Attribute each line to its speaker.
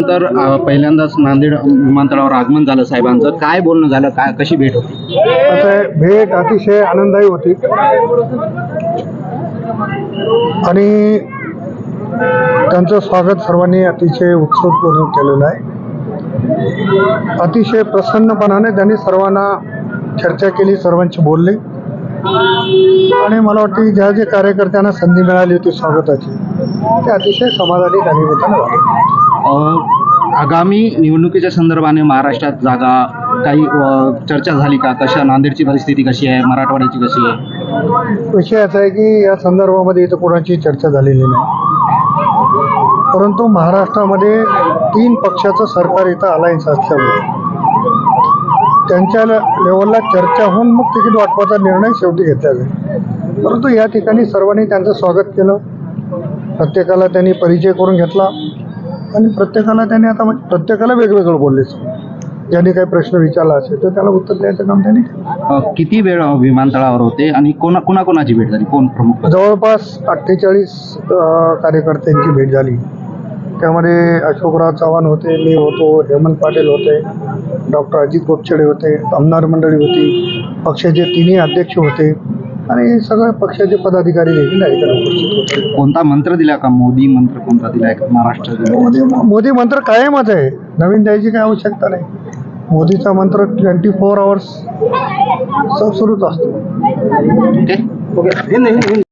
Speaker 1: त्यानंतर अ, पहिल्यांदाच नांदेड विमानतळावर आगमन झालं साहेबांचं. काय बोलणं झालं? काय कशी भेट होती?
Speaker 2: भेट अतिशय आनंददायी होती. आणि त्यांचं स्वागत सर्वांनी अतिशय उत्सुकपूर्ण केलेलं आहे. अतिशय प्रसन्नपणाने त्यांनी सर्वांना चर्चा केली सर्वांशी बोलले. आणि मला वाटते ज्या ज्या जे कार्यकर्त्यांना संधी मिळाली होती स्वागताची ते अतिशय समाधानी झाले
Speaker 1: अ, आगामी निवडणुकीच्या संदर्भाने महाराष्ट्रात जागा काही चर्चा झाली का? कशा नांदेडची परिस्थिती कशी आहे? मराठवाड्याची कशी आहे?
Speaker 2: विषय असा आहे की या संदर्भामध्ये इथं कोणाची चर्चा झालेली नाही. परंतु महाराष्ट्रामध्ये तीन पक्षाचं सरकार इथं अलायन्स असल्यामुळे त्यांच्या लेवलला चर्चा होऊन मग तिकीट वाटपाचा निर्णय शेवटी घेतला जाईल. परंतु या ठिकाणी सर्वांनी त्यांचं स्वागत केलं. प्रत्येकाला त्यांनी परिचय करून घेतला. आणि प्रत्येकाला त्यांनी आता म्हणजे प्रत्येकाला वेगवेगळं बोलले ज्यांनी काही प्रश्न विचारला असेल तर त्याला उत्तर द्यायचं काम त्यांनी केलं.
Speaker 1: किती वेळ विमानतळावर होते आणि कोणा कोणाकोणाची भेट झाली? कोण प्रमुख?
Speaker 2: जवळपास अठ्ठेचाळीस कार्यकर्त्यांची भेट झाली. त्यामध्ये अशोकराव चव्हाण होते मी होतो हेमंत पाटील होते डॉक्टर अजित गोपछडे होते आमदार मंडळी होती. पक्षाचे तिन्ही अध्यक्ष होते. आणि सगळे पक्षाचे पदाधिकारी देखील या ठिकाणी उपस्थित होते
Speaker 1: कोणता मंत्र दिला का? मोदी मंत्र कोणता दिलाय का? महाराष्ट्र
Speaker 2: मोदी मोदी मंत्र कायमच आहे. नवीन द्यायची काही आवश्यकता नाही. मोदीचा मंत्र ट्वेंटी फोर आवर्स सुरूच असतो.
Speaker 1: ओके.